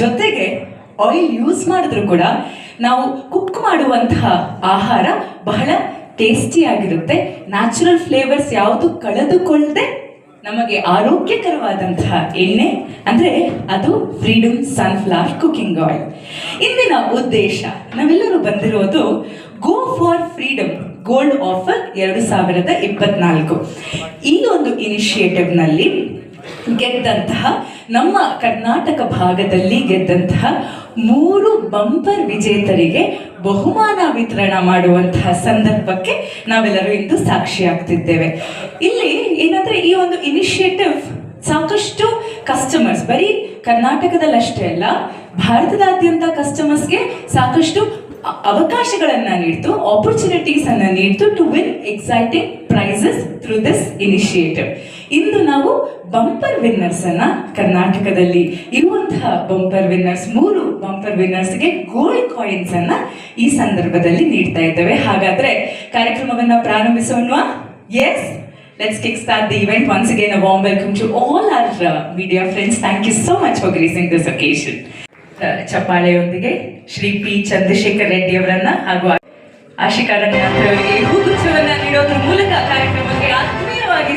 ಜೊತೆಗೆ oil use ಮಾಡಿದ್ರು ಕೂಡ ನಾವು ಕುಕ್ ಮಾಡುವಂತಹ ಆಹಾರ ಬಹಳ ಟೇಸ್ಟಿಯಾಗಿರುತ್ತೆ ನ್ಯಾಚುರಲ್ ಫ್ಲೇವರ್ಸ್ ಯಾವುದು ಕಳೆದುಕೊಳ್ಳದೆ ನಮಗೆ ಆರೋಗ್ಯಕರವಾದಂತಹ ಎಣ್ಣೆ ಅಂದರೆ ಅದು ಫ್ರೀಡಮ್ ಸನ್ಫ್ಲವರ್ ಕುಕಿಂಗ್ ಆಯಿಲ್ ಇಂದಿನ ಉದ್ದೇಶ, ನಾವೆಲ್ಲರೂ ಬಂದಿರೋದು go for Freedom gold offer ಎರಡು ಸಾವಿರದ ಇಪ್ಪತ್ನಾಲ್ಕು. ಈ ಒಂದು ಇನಿಷಿಯೇಟಿವ್ನಲ್ಲಿ ಗೆದ್ದಂತಹ ನಮ್ಮ ಕರ್ನಾಟಕ ಭಾಗದಲ್ಲಿ ಗೆದ್ದಂತಹ ಮೂರು ಬಂಪರ್ ವಿಜೇತರಿಗೆ ಬಹುಮಾನ ವಿತರಣ ಮಾಡುವಂತಹ ಸಂದರ್ಭಕ್ಕೆ ನಾವೆಲ್ಲರೂ ಇಂದು ಸಾಕ್ಷಿಯಾಗ್ತಿದ್ದೇವೆ ಇಲ್ಲಿ ಏನಂದ್ರೆ ಈ ಒಂದು ಇನಿಷಿಯೇಟಿವ್ ಸಾಕಷ್ಟು ಕಸ್ಟಮರ್ಸ್ ಬರೀ ಕರ್ನಾಟಕದಲ್ಲಷ್ಟೇ ಅಲ್ಲ, ಭಾರತದಾದ್ಯಂತ ಕಸ್ಟಮರ್ಸ್ಗೆ ಸಾಕಷ್ಟು ಅವಕಾಶಗಳನ್ನು ನೀಡ್ತು ಆಪರ್ಚುನಿಟೀಸ್ ಅನ್ನು ನೀಡ್ತು to win exciting prizes through this initiative ಇಂದು ನಾವು ಬಂಪರ್ ವಿನ್ನರ್ಸ್ ಅನ್ನ ಕರ್ನಾಟಕದಲ್ಲಿ. ಇರುವಂತಹ ಬಂಪರ್ ವಿನ್ನರ್ಸ್ ಮೂರು ಬಂಪರ್ ವಿನ್ನರ್ಸ್ಗೆ ಗೋಲ್ಡ್ ಕಾಯಿನ್ಸ್ ಅನ್ನ ಈ ಸಂದರ್ಭದಲ್ಲಿ ನೀಡ್ತಾ ಇದ್ದೇವೆ. ಹಾಗಾದ್ರೆ ಕಾರ್ಯಕ್ರಮವನ್ನ ಪ್ರಾರಂಭಿಸೋಣ yes Let's kickstart the event. Once again, a warm welcome to all our uh, media friends. Thank you so much for gracing this ಚಪ್ಪಾಳೆಯೊಂದಿಗೆ ಶ್ರೀ ಪಿ ಚಂದ್ರಶೇಖರ್ ರೆಡ್ಡಿ ಅವರನ್ನ ಹಾಗೂ ಆಶಿಕಾರಣ್ಯ ಅವರಿಗೆ ಹೂಗುಚ್ಛವನ್ನ ನೀಡೋದ್ರ ಮೂಲಕ ಕಾರ್ಯಕ್ರಮಕ್ಕೆ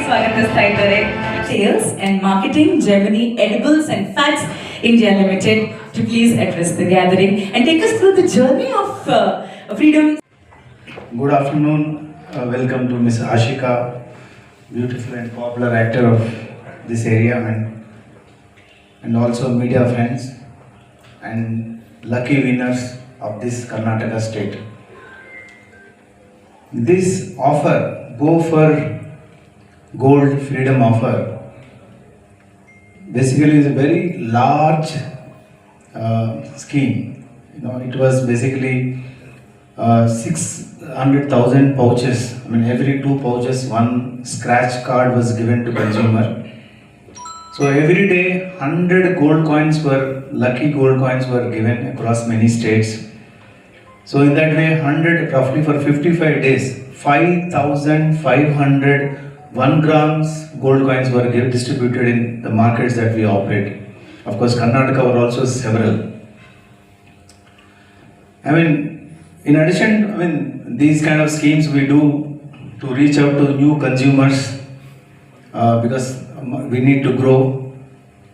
ಸ್ವಾಗತಿಸ್ತಾ ಇದ್ದಾರೆ sales and marketing Gemini edibles and fats India limited to please address the gathering and take us through the journey of uh, freedom Good afternoon. Uh, welcome to Miss Ashika, beautiful and popular actor of this area, and and also media friends and lucky winners of this Karnataka state. This offer, go for gold freedom offer, basically is a very large uh, scheme. You know, it was basically uh, 600,000 pouches. I mean, every two pouches, one scratch card was given to consumer. So every day, 100 gold coins were, lucky gold coins were given across many states. So in that way, 100 roughly for 55 days, 5,500 1 grams gold coins were distributed in the markets that we operate. Of course, Karnataka were also several. I mean, in addition, I mean, these kind of schemes we do to reach out to new consumers uh, because um, we need to grow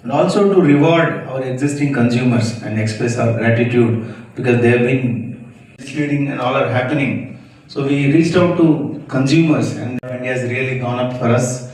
and also to reward our existing consumers and express our gratitude because they have been misleading and all are happening. So we reached out to consumers and India has really gone up for us.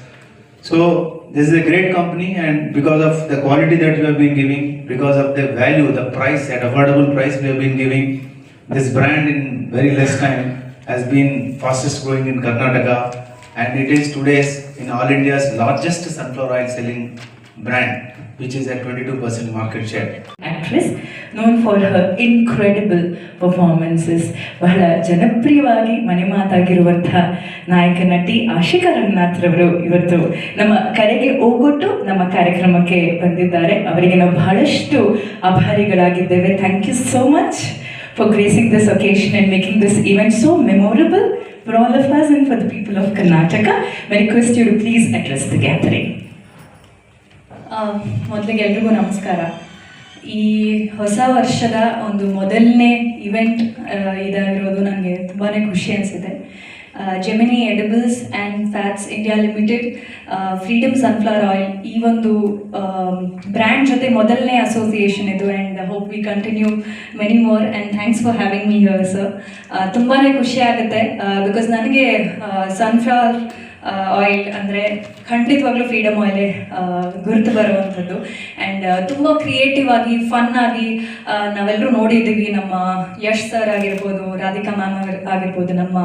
So this is a great company and because of the quality that we have been giving, because of the value, the price at affordable price we have been giving, this brand in very less time has been fastest growing in Karnataka and it is today's in all India's largest sunflower oil selling brand which is at 22% market share. Actress known for her incredible performances ಬಹಳ ಜನಪ್ರಿಯವಾಗಿ ಮನೆ ಮಾತಾಗಿರುವಂಥ ನಾಯಕ ನಟಿ ಆಶಿಕಾ ರಂಗನಾಥ್ರವರು ಇವತ್ತು ನಮ್ಮ ಕರೆಗೆ ಹೋಗೊಟ್ಟು ನಮ್ಮ ಕಾರ್ಯಕ್ರಮಕ್ಕೆ ಬಂದಿದ್ದಾರೆ ಅವರಿಗೆ ನಾವು ಬಹಳಷ್ಟು ಆಭಾರಿಗಳಾಗಿದ್ದೇವೆ thank you so much for gracing this occasion and making this event so memorable for all of us and for the people of Karnataka. May request you to please address the gathering. ಮೊದಲಿಗೆ ಎಲ್ರಿಗೂ ನಮಸ್ಕಾರ ಈ ಹೊಸ ವರ್ಷದ ಒಂದು ಮೊದಲನೇ event ಇದಾಗಿರೋದು ನನಗೆ ತುಂಬಾ ಖುಷಿ ಅನಿಸುತ್ತೆ. Gemini edibles and fats India limited Freedom sunflower oil ಈ ಒಂದು ಬ್ರ್ಯಾಂಡ್ ಜೊತೆ ಮೊದಲನೇ ಅಸೋಸಿಯೇಷನ್ ಇದು and hope we continue many more and thanks for having me here sir ತುಂಬಾ ಖುಷಿ ಆಗುತ್ತೆ ಬಿಕಾಸ್ ನನಗೆ ಸನ್ಫ್ಲವರ್ ಆಯಿಲ್ ಅಂದರೆ ಖಂಡಿತವಾಗ್ಲೂ ಫ್ರೀಡಮ್ ಆಯಿಲೇ ಗುರುತು ಬರುವಂಥದ್ದು. ಆ್ಯಂಡ್ ತುಂಬ ಕ್ರಿಯೇಟಿವ್ ಆಗಿ ಫನ್ ಆಗಿ ನಾವೆಲ್ಲರೂ ನೋಡಿದ್ದೀವಿ ನಮ್ಮ ಯಶ್ ಸರ್ ಆಗಿರ್ಬೋದು, ರಾಧಿಕಾ ಮ್ಯಾಮ್ ಆಗಿರ್ಬೋದು, ನಮ್ಮ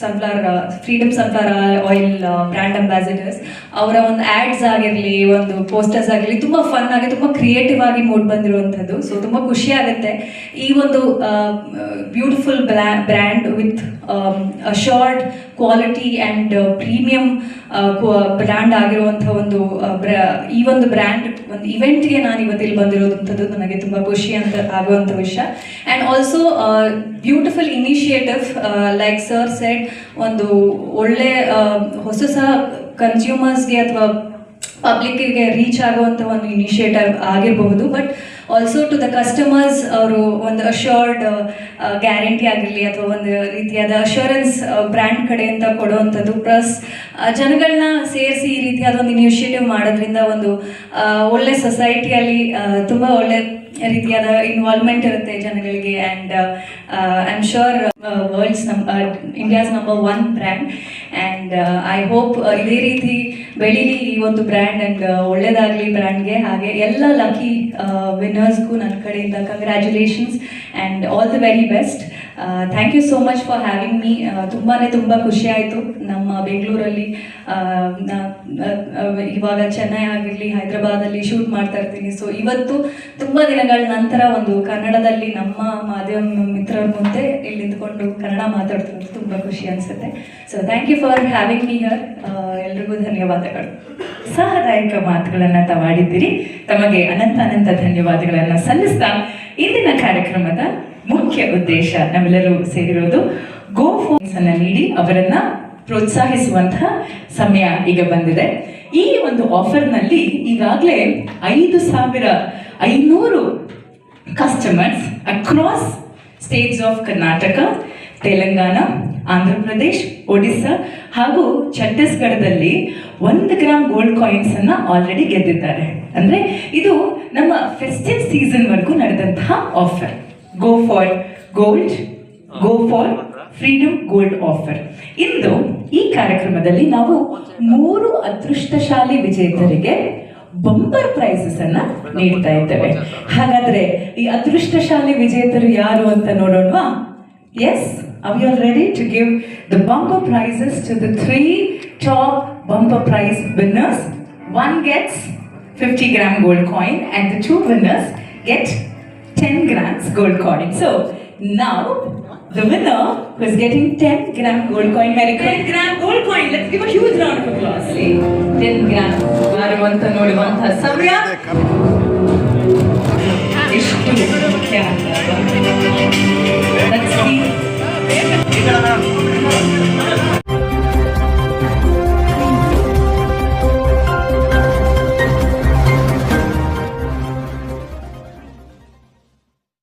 sunflower Freedom sunflower oil brand ambassadors ಅವರ ಒಂದು ಆ್ಯಡ್ಸ್ ಆಗಿರಲಿ, ಒಂದು ಪೋಸ್ಟರ್ಸ್ ಆಗಿರಲಿ, ತುಂಬ ಫನ್ ಆಗಿ, ತುಂಬ ಕ್ರಿಯೇಟಿವ್ ಆಗಿ ಮೂಡ್ ಬಂದಿರುವಂಥದ್ದು. ಸೊ ತುಂಬ ಖುಷಿ ಆಗುತ್ತೆ. ಈ ಒಂದು beautiful brand with short quality and premium brand ಆಗಿರುವಂಥ ಒಂದು ಬ್ರ- ಈ ಒಂದು ಬ್ರ್ಯಾಂಡ್ ಒಂದು ಇವೆಂಟ್ಗೆ ನಾನು ಇವತ್ತಿಲ್ಲಿ ಬಂದಿರೋದಂಥದ್ದು ನನಗೆ ತುಂಬ ಖುಷಿ ಅಂತ ಆಗುವಂಥ ವಿಷಯ. And also beautiful initiative like sir set ಒಂದು ಒಳ್ಳೆ ಹೊಸ ಹೊಸ ಕನ್ಸ್ಯೂಮರ್ಸ್ಗೆ ಅಥವಾ ಪಬ್ಲಿಕ್ಗೆ ರೀಚ್ ಆಗುವಂಥ ಒಂದು ಇನಿಷಿಯೇಟಿವ್ ಆಗಿರಬಹುದು. But also to the customers ಅವರು ಒಂದು ಅಶ್ಯೂರ್ಡ್ ಗ್ಯಾರಂಟಿ ಆಗಿರಲಿ ಅಥವಾ ಒಂದು ರೀತಿಯಾದ ಅಶ್ಯೂರೆನ್ಸ್ ಬ್ರ್ಯಾಂಡ್ ಕಡೆಯಿಂದ ಕೊಡುವಂಥದ್ದು. ಪ್ಲಸ್ ಜನಗಳನ್ನ ಸೇರಿಸಿ ಈ ರೀತಿಯಾದ ಒಂದು ಇನಿಷಿಯೇಟಿವ್ ಮಾಡೋದ್ರಿಂದ ಒಂದು ಒಳ್ಳೆ ಸೊಸೈಟಿಯಲ್ಲಿ ತುಂಬ ಒಳ್ಳೆ ರೀತಿಯಾದ ಇನ್ವಾಲ್ವ್ಮೆಂಟ್ ಇರುತ್ತೆ ಜನಗಳಿಗೆ. And I am sure world's number India's number one brand and I hope ಇದೇ ರೀತಿ ಬೆಳೀಲಿ ಈ ಒಂದು ಬ್ರ್ಯಾಂಡ್ ಆ್ಯಂಡ್ ಒಳ್ಳೇದಾಗಲಿ ಬ್ರ್ಯಾಂಡ್ಗೆ ಹಾಗೆ ಎಲ್ಲ ಲಕ್ಕಿ ವಿನ್ನರ್ಸ್ಗೂ ನನ್ನ ಕಡೆಯಿಂದ congratulations and all the very best thank you so much for having me ತುಂಬಾ ತುಂಬ ಖುಷಿ ಆಯಿತು ನಮ್ಮ ಬೆಂಗಳೂರಲ್ಲಿ. ಇವಾಗ ಚೆನ್ನೈ ಆಗಿರಲಿ, ಹೈದರಾಬಾದಲ್ಲಿ ಶೂಟ್ ಮಾಡ್ತಾ ಇರ್ತೀನಿ. ಸೊ ಇವತ್ತು ತುಂಬ ದಿನಗಳ ನಂತರ ಒಂದು ಕನ್ನಡದಲ್ಲಿ ನಮ್ಮ ಮಾಧ್ಯಮ ಮಿತ್ರರ ಮುಂದೆ ಇಲ್ಲಿ ನಿಂತ್ಕೊಂಡು ಕನ್ನಡ ಮಾತಾಡ್ತಿರೋದು ತುಂಬ ಖುಷಿ ಅನಿಸುತ್ತೆ. So thank you for having me here ಎಲ್ರಿಗೂ ಧನ್ಯವಾದಗಳು. ಉತ್ಸಾಹದಾಯಕ ಮಾತುಗಳನ್ನ ತಾವಾಡಿದ್ದೀರಿ. ತಮಗೆ ಅನಂತ ಅನಂತ ಧನ್ಯವಾದಗಳನ್ನು ಸಲ್ಲಿಸ್ತಾ ಇಂದಿನ ಕಾರ್ಯಕ್ರಮದ ಮುಖ್ಯ ಉದ್ದೇಶ ನಾವೆಲ್ಲರೂ ಸೇರಿರೋದು ಗೋ ಫೋನ್ಸ್ ಅನ್ನ ನೀಡಿ ಅವರನ್ನ ಪ್ರೋತ್ಸಾಹಿಸುವಂತಹ ಸಮಯ ಈಗ ಬಂದಿದೆ. ಈ ಒಂದು ಆಫರ್ನಲ್ಲಿ ಈಗಾಗಲೇ ಐದು ಸಾವಿರ ಐನೂರು customers across states of Karnataka Telangana Andhra Pradesh Odisha ಹಾಗೂ ಛತ್ತೀಸ್ಗಢದಲ್ಲಿ ಒಂದು ಗ್ರಾಮ್ ಗೋಲ್ಡ್ ಕಾಯಿನ್ಸ್ ಅನ್ನ ಆಲ್ರೆಡಿ ಗೆದ್ದಿದ್ದಾರೆ. ಅಂದ್ರೆ ಇದು ನಮ್ಮ ಫೆಸ್ಟಿವ್ ಸೀಸನ್ ವರೆಗೂ ನಡೆದಂತಹ offer go for gold go for Freedom gold offer ಇಂದು ಈ ಕಾರ್ಯಕ್ರಮದಲ್ಲಿ ನಾವು ಮೂರು ಅದೃಷ್ಟಶಾಲಿ ವಿಜೇತರಿಗೆ ಬಂಪರ್ ಪ್ರೈಸಸ್ ಅನ್ನ ನೀಡ್ತಾ ಇದ್ದೇವೆ ಹಾಗಾದ್ರೆ ಈ ಅದೃಷ್ಟಶಾಲಿ ವಿಜೇತರು ಯಾರು ಅಂತ ನೋಡೋಣವಾ yes are we all ready to give the bumper prizes to the three top bumper prize winners one gets 50 gram gold coin and the two winners get 10 grams gold coin. So now the winner who's getting 10 gram gold coin, Mary 10 gram gold coin. Let's give a huge round of applause. 10 gram. ಯಾರುವಂತ